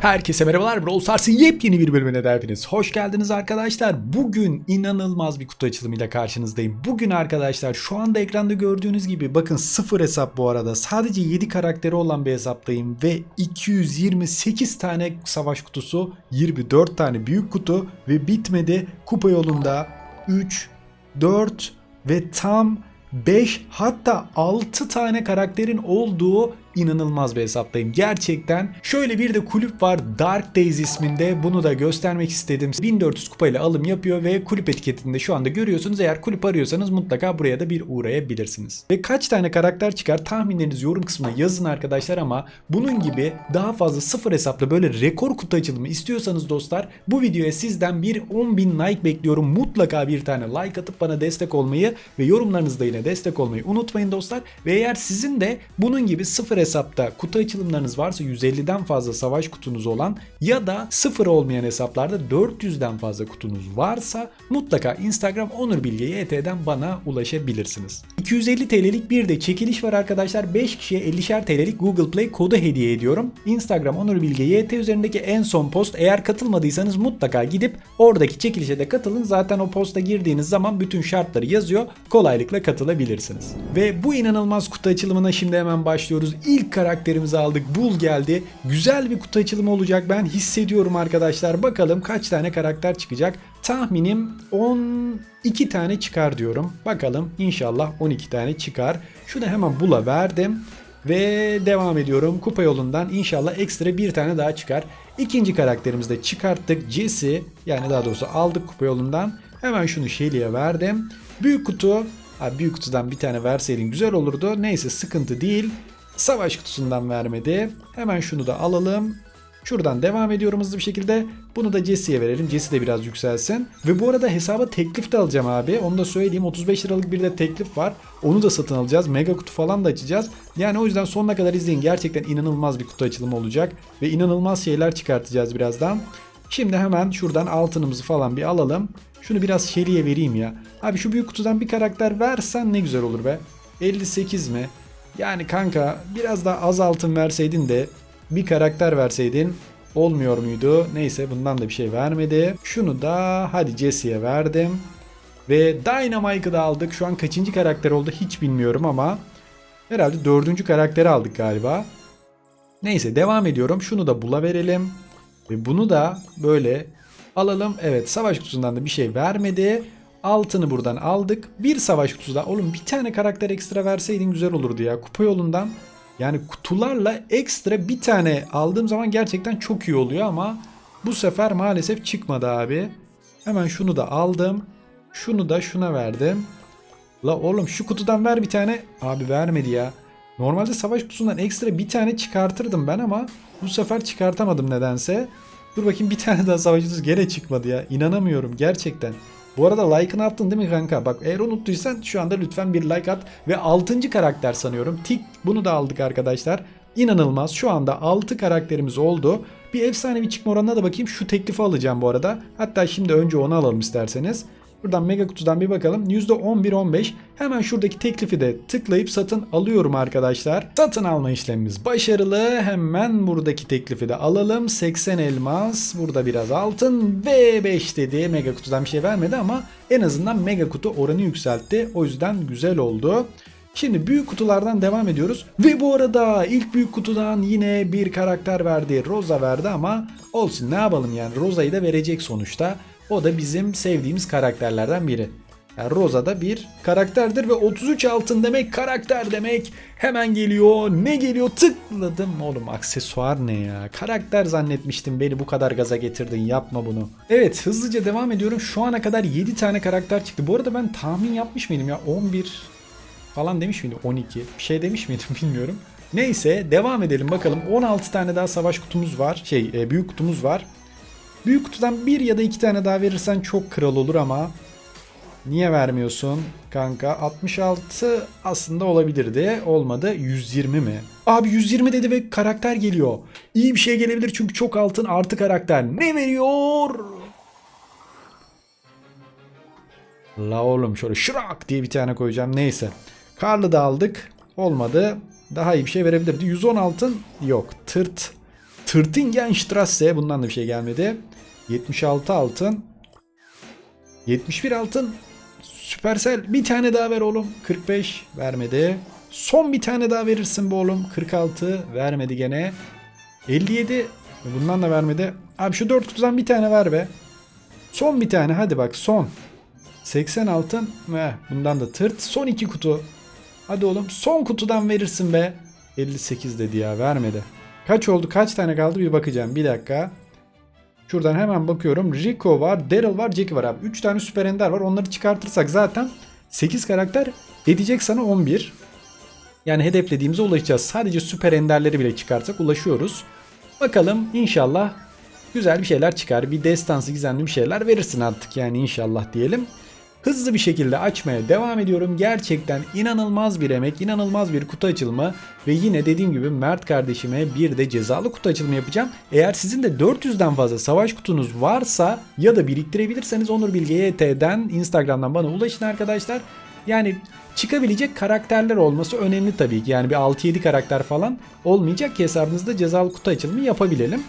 Herkese merhabalar. Brawl Stars'ın yepyeni bir bölümüne de hoş geldiniz arkadaşlar. Bugün inanılmaz bir kutu açılımıyla karşınızdayım. Bugün arkadaşlar şu anda ekranda gördüğünüz gibi bakın sıfır hesap bu arada. Sadece 7 karakteri olan bir hesaptayım ve 228 tane savaş kutusu, 24 tane büyük kutu ve bitmedi. Kupa yolunda 3, 4 ve tam 5 hatta 6 tane karakterin olduğu inanılmaz bir hesaptayım. Gerçekten şöyle bir de kulüp var Dark Days isminde. Bunu da göstermek istedim. 1400 kupayla alım yapıyor ve kulüp etiketinde şu anda görüyorsunuz. Eğer kulüp arıyorsanız mutlaka buraya da bir uğrayabilirsiniz. Ve kaç tane karakter çıkar tahminlerinizi yorum kısmına yazın arkadaşlar ama bunun gibi daha fazla sıfır hesaplı böyle rekor kutu açılımı istiyorsanız dostlar bu videoya sizden bir 10.000 like bekliyorum. Mutlaka bir tane like atıp bana destek olmayı ve yorumlarınızda yine destek olmayı unutmayın dostlar. Ve eğer sizin de bunun gibi sıfır hesapta kutu açılımlarınız varsa 150'den fazla savaş kutunuz olan ya da sıfır olmayan hesaplarda 400'den fazla kutunuz varsa mutlaka Instagram Onur Bilge YT'den bana ulaşabilirsiniz. 250 TL'lik bir de çekiliş var arkadaşlar. 5 kişiye 50'şer TL'lik Google Play kodu hediye ediyorum. Instagram Onur Bilge YT üzerindeki en son post eğer katılmadıysanız mutlaka gidip oradaki çekilişe de katılın. Zaten o posta girdiğiniz zaman bütün şartları yazıyor. Kolaylıkla katılabilirsiniz. Ve bu inanılmaz kutu açılımına şimdi hemen başlıyoruz. İlk karakterimizi aldık. Bull geldi. Güzel bir kutu açılımı olacak. Ben hissediyorum arkadaşlar. Bakalım kaç tane karakter çıkacak. Tahminim 12 tane çıkar diyorum. Bakalım inşallah 12 tane çıkar. Şunu hemen Bull'a verdim. Ve devam ediyorum. Kupa yolundan inşallah ekstra bir tane daha çıkar. İkinci karakterimizi de çıkarttık. Jesse yani daha doğrusu aldık kupa yolundan. Hemen şunu Shelly'e verdim. Büyük kutu. Abi büyük kutudan bir tane verseydin güzel olurdu. Neyse sıkıntı değil. Savaş kutusundan vermedi. Hemen şunu da alalım. Şuradan devam ediyorum hızlı bir şekilde. Bunu da Jesse'ye verelim. Jesse de biraz yükselsin. Ve bu arada hesaba teklif de alacağım abi. Onu da söyleyeyim. 35 liralık bir de teklif var. Onu da satın alacağız. Mega kutu falan da açacağız. Yani o yüzden sonuna kadar izleyin. Gerçekten inanılmaz bir kutu açılımı olacak. Ve inanılmaz şeyler çıkartacağız birazdan. Şimdi hemen şuradan altınımızı falan bir alalım. Şunu biraz Shelly'e vereyim ya. Abi şu büyük kutudan bir karakter versen ne güzel olur be. 58 mi? Yani kanka biraz daha az altın verseydin de bir karakter verseydin olmuyor muydu? Neyse bundan da bir şey vermedi. Şunu da hadi Jesse'ye verdim. Ve Dynamite'ı da aldık. Şu an kaçıncı karakter oldu hiç bilmiyorum ama herhalde dördüncü karakteri aldık galiba. Neyse devam ediyorum. Şunu da bula verelim. Ve bunu da böyle alalım. Evet savaş kutusundan da bir şey vermedi. Altını buradan aldık. Bir savaş kutusu da. Oğlum bir tane karakter ekstra verseydin güzel olurdu ya. Kupa yolundan. Yani kutularla ekstra bir tane aldığım zaman gerçekten çok iyi oluyor ama bu sefer maalesef çıkmadı abi. Hemen şunu da aldım. Şunu da şuna verdim. La oğlum şu kutudan ver bir tane. Abi vermedi ya. Normalde savaş kutusundan ekstra bir tane çıkartırdım ben ama bu sefer çıkartamadım nedense. Dur bakayım bir tane daha savaş kutusu gene çıkmadı ya. İnanamıyorum gerçekten. Bu arada like'ını attın değil mi kanka? Bak eğer unuttuysan şu anda lütfen bir like at. Ve 6. karakter sanıyorum. Tik bunu da aldık arkadaşlar. İnanılmaz. Şu anda 6 karakterimiz oldu. Bir efsanevi çıkma oranına da bakayım. Şu teklifi alacağım bu arada. Hatta şimdi önce onu alalım isterseniz. Buradan mega kutudan bir bakalım. %11-15. Hemen şuradaki teklifi de tıklayıp satın alıyorum arkadaşlar. Satın alma işlemimiz başarılı. Hemen buradaki teklifi de alalım. 80 elmas. Burada biraz altın. Ve 5 dedi. Mega kutudan bir şey vermedi ama en azından mega kutu oranı yükseltti. O yüzden güzel oldu. Şimdi büyük kutulardan devam ediyoruz. Ve bu arada ilk büyük kutudan yine bir karakter verdi. Rosa verdi ama olsun ne yapalım yani. Rosa'yı da verecek sonuçta. O da bizim sevdiğimiz karakterlerden biri. Yani Rosa da bir karakterdir ve 33 altın demek karakter demek. Hemen geliyor. Ne geliyor? Tıkladım. Oğlum aksesuar ne ya? Karakter zannetmiştim. Beni bu kadar gaza getirdin. Yapma bunu. Evet hızlıca devam ediyorum. Şu ana kadar 7 tane karakter çıktı. Bu arada ben tahmin yapmış mıydım ya? 11 falan demiş miydim? 12. Bir şey demiş miydim bilmiyorum. Neyse devam edelim bakalım. 16 tane daha savaş kutumuz var. Şey e, büyük kutumuz var. Büyük kutudan bir ya da iki tane daha verirsen çok kral olur ama niye vermiyorsun kanka? 66 aslında olabilirdi. Olmadı. 120 mi? Abi 120 dedi ve karakter geliyor. İyi bir şey gelebilir çünkü çok altın artı karakter. Ne veriyor? La oğlum şöyle şırak diye bir tane koyacağım. Neyse. Karlı da aldık. Olmadı. Daha iyi bir şey verebilirdi. 110 altın yok. Tırt Tırtingenstrasse bundan da bir şey gelmedi. 76 altın. 71 altın. Süpersel bir tane daha ver oğlum. 45 vermedi. Son bir tane daha verirsin bu oğlum. 46 vermedi gene. 57 bundan da vermedi. Abi şu 4 kutudan bir tane ver be. Son bir tane hadi bak son. 80 altın ve bundan da tırt. Son iki kutu. Hadi oğlum son kutudan verirsin be. 58 dedi ya vermedi. Kaç oldu kaç tane kaldı bir bakacağım bir dakika. Şuradan hemen bakıyorum. Rico var, Daryl var, Jackie var abi. 3 tane süper ender var. Onları çıkartırsak zaten 8 karakter edecek sana 11. Yani hedeflediğimize ulaşacağız. Sadece süper enderleri bile çıkarsak ulaşıyoruz. Bakalım inşallah güzel bir şeyler çıkar. Bir destansı gizemli bir şeyler verirsin artık yani inşallah diyelim. Hızlı bir şekilde açmaya devam ediyorum. Gerçekten inanılmaz bir emek, inanılmaz bir kutu açılımı ve yine dediğim gibi Mert kardeşime bir de cezalı kutu açılımı yapacağım. Eğer sizin de 400'den fazla savaş kutunuz varsa ya da biriktirebilirseniz Onur Bilge YT'den Instagram'dan bana ulaşın arkadaşlar. Yani çıkabilecek karakterler olması önemli tabii ki. Yani bir 6-7 karakter falan olmayacak ki hesabınızda cezalı kutu açılımı yapabilelim.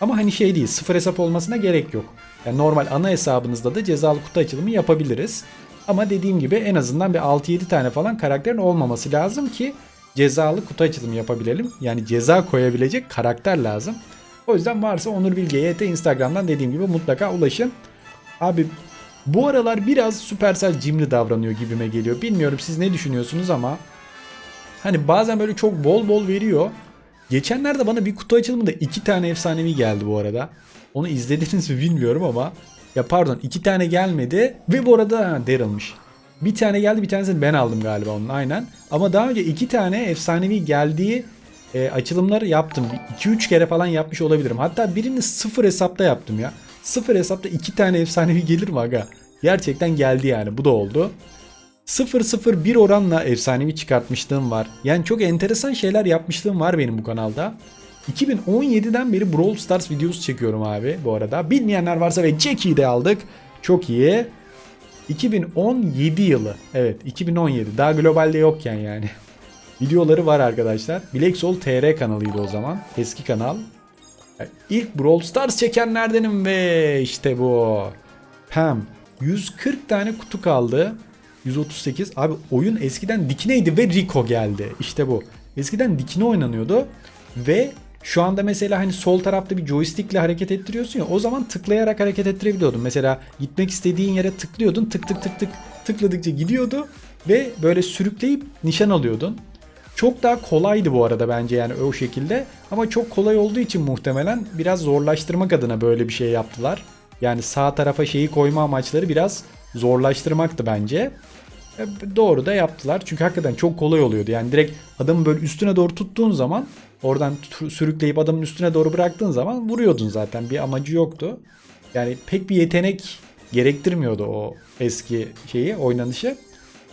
Ama hani şey değil sıfır hesap olmasına gerek yok. Yani normal ana hesabınızda da cezalı kutu açılımı yapabiliriz. Ama dediğim gibi en azından bir 6-7 tane falan karakterin olmaması lazım ki cezalı kutu açılımı yapabilelim. Yani ceza koyabilecek karakter lazım. O yüzden varsa Onur Bilge YT Instagram'dan dediğim gibi mutlaka ulaşın. Abi bu aralar biraz Supercell cimri davranıyor gibime geliyor. Bilmiyorum siz ne düşünüyorsunuz ama hani bazen böyle çok bol bol veriyor. Geçenlerde bana bir kutu açılımında iki tane efsanevi geldi bu arada. Onu izlediniz mi bilmiyorum ama. Ya pardon iki tane gelmedi ve bu arada ha, Daryl'mış. Bir tane geldi bir tanesini ben aldım galiba onun aynen. Ama daha önce iki tane efsanevi geldiği e, açılımları yaptım. 2-3 kere falan yapmış olabilirim. Hatta birini sıfır hesapta yaptım ya. Sıfır hesapta iki tane efsanevi gelir mi aga? Gerçekten geldi yani bu da oldu. 0-0-1 oranla efsanevi çıkartmışlığım var. Yani çok enteresan şeyler yapmışlığım var benim bu kanalda. 2017'den beri Brawl Stars videosu çekiyorum abi bu arada. Bilmeyenler varsa ve Jackie'yi de aldık. Çok iyi. 2017 yılı. Evet 2017. Daha globalde yokken yani. Videoları var arkadaşlar. Black Soul TR kanalıydı o zaman. Eski kanal. Yani İlk Brawl Stars çekenlerdenim ve işte bu. Pam. 140 tane kutu kaldı. 138. Abi oyun eskiden dikineydi ve Rico geldi. İşte bu. Eskiden dikine oynanıyordu ve şu anda mesela hani sol tarafta bir joystickle hareket ettiriyorsun ya o zaman tıklayarak hareket ettirebiliyordun. Mesela gitmek istediğin yere tıklıyordun tık tık tık tık tıkladıkça gidiyordu ve böyle sürükleyip nişan alıyordun. Çok daha kolaydı bu arada bence yani o şekilde ama çok kolay olduğu için muhtemelen biraz zorlaştırmak adına böyle bir şey yaptılar. Yani sağ tarafa şeyi koyma amaçları biraz zorlaştırmaktı bence. E, doğru da yaptılar. Çünkü hakikaten çok kolay oluyordu. Yani direkt adamı böyle üstüne doğru tuttuğun zaman oradan sürükleyip adamın üstüne doğru bıraktığın zaman vuruyordun zaten. Bir amacı yoktu. Yani pek bir yetenek gerektirmiyordu o eski şeyi, oynanışı.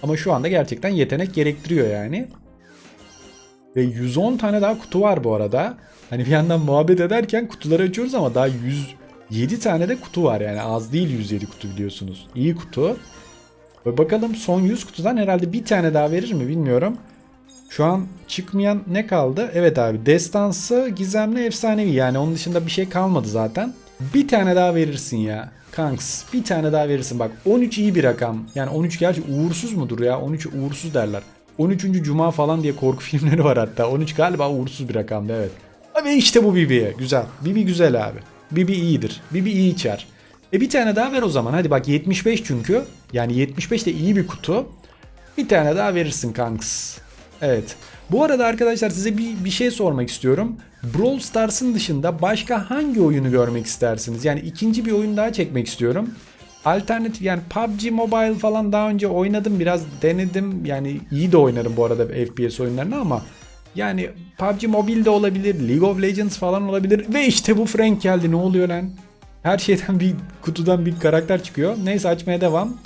Ama şu anda gerçekten yetenek gerektiriyor yani. Ve 110 tane daha kutu var bu arada. Hani bir yandan muhabbet ederken kutuları açıyoruz ama daha 107 tane de kutu var yani az değil 107 kutu biliyorsunuz. İyi kutu. Ve bakalım son 100 kutudan herhalde bir tane daha verir mi bilmiyorum. Şu an çıkmayan ne kaldı? Evet abi destansı, gizemli, efsanevi yani onun dışında bir şey kalmadı zaten. Bir tane daha verirsin ya. Kanks bir tane daha verirsin bak 13 iyi bir rakam. Yani 13 gerçi uğursuz mudur ya 13 uğursuz derler. 13. Cuma falan diye korku filmleri var hatta. 13 galiba uğursuz bir rakamdı evet. Abi işte bu Bibi. Güzel. Bibi güzel abi. Bibi iyidir. Bibi iyi içer. E bir tane daha ver o zaman. Hadi bak 75 çünkü. Yani 75 de iyi bir kutu. Bir tane daha verirsin kanks. Evet. Bu arada arkadaşlar size bir, bir şey sormak istiyorum. Brawl Stars'ın dışında başka hangi oyunu görmek istersiniz? Yani ikinci bir oyun daha çekmek istiyorum. Alternatif yani PUBG Mobile falan daha önce oynadım biraz denedim. Yani iyi de oynarım bu arada FPS oyunlarını ama yani PUBG Mobile de olabilir, League of Legends falan olabilir. Ve işte bu Frank geldi ne oluyor lan? Her şeyden bir kutudan bir karakter çıkıyor. Neyse açmaya devam.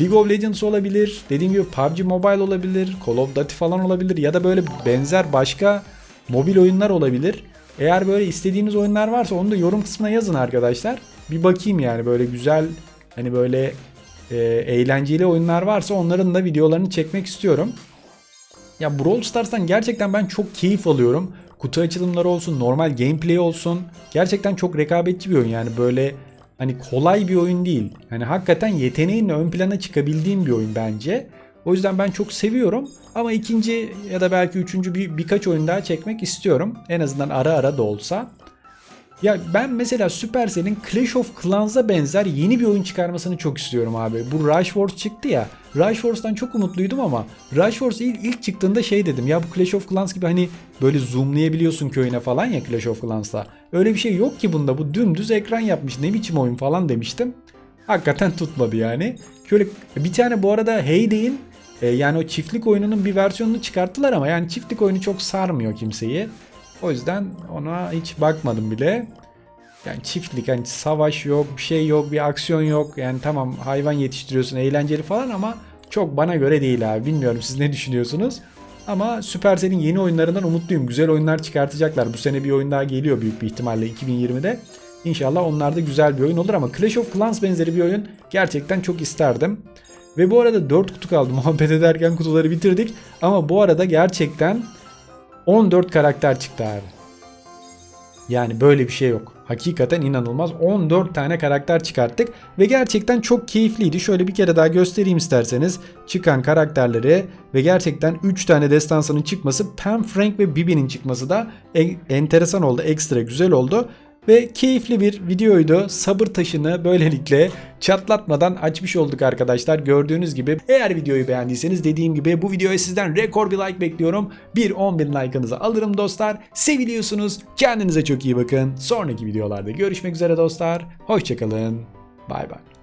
League of Legends olabilir. Dediğim gibi PUBG Mobile olabilir. Call of Duty falan olabilir. Ya da böyle benzer başka mobil oyunlar olabilir. Eğer böyle istediğiniz oyunlar varsa onu da yorum kısmına yazın arkadaşlar. Bir bakayım yani böyle güzel hani böyle e, eğlenceli oyunlar varsa onların da videolarını çekmek istiyorum. Ya Brawl Stars'tan gerçekten ben çok keyif alıyorum. kutu açılımları olsun, normal gameplay olsun. Gerçekten çok rekabetçi bir oyun yani böyle hani kolay bir oyun değil. Hani hakikaten yeteneğinle ön plana çıkabildiğim bir oyun bence. O yüzden ben çok seviyorum ama ikinci ya da belki üçüncü bir, birkaç oyun daha çekmek istiyorum. En azından ara ara da olsa. Ya ben mesela Supercell'in Clash of Clans'a benzer yeni bir oyun çıkarmasını çok istiyorum abi. Bu Rush Wars çıktı ya. Rush Wars'tan çok umutluydum ama Rush Wars ilk, ilk çıktığında şey dedim ya bu Clash of Clans gibi hani böyle zoomlayabiliyorsun köyüne falan ya Clash of Clans'ta. Öyle bir şey yok ki bunda bu dümdüz ekran yapmış ne biçim oyun falan demiştim. Hakikaten tutmadı yani. Şöyle bir tane bu arada Heyday'in e, yani o çiftlik oyununun bir versiyonunu çıkarttılar ama yani çiftlik oyunu çok sarmıyor kimseyi. O yüzden ona hiç bakmadım bile. Yani çiftlik hani savaş yok, bir şey yok, bir aksiyon yok. Yani tamam hayvan yetiştiriyorsun eğlenceli falan ama çok bana göre değil abi. Bilmiyorum siz ne düşünüyorsunuz? Ama Supercell'in yeni oyunlarından umutluyum. Güzel oyunlar çıkartacaklar. Bu sene bir oyun daha geliyor büyük bir ihtimalle 2020'de. İnşallah onlar da güzel bir oyun olur ama Clash of Clans benzeri bir oyun gerçekten çok isterdim. Ve bu arada 4 kutu kaldı. Muhabbet ederken kutuları bitirdik. Ama bu arada gerçekten 14 karakter çıktı abi. Yani böyle bir şey yok. Hakikaten inanılmaz. 14 tane karakter çıkarttık ve gerçekten çok keyifliydi. Şöyle bir kere daha göstereyim isterseniz çıkan karakterleri ve gerçekten 3 tane destansanın çıkması, Pam, Frank ve Bibi'nin çıkması da en- enteresan oldu, ekstra güzel oldu. Ve keyifli bir videoydu. Sabır taşını böylelikle çatlatmadan açmış olduk arkadaşlar. Gördüğünüz gibi eğer videoyu beğendiyseniz dediğim gibi bu videoya sizden rekor bir like bekliyorum. Bir 10 bin like'ınızı alırım dostlar. Seviliyorsunuz. Kendinize çok iyi bakın. Sonraki videolarda görüşmek üzere dostlar. Hoşçakalın. Bay bay.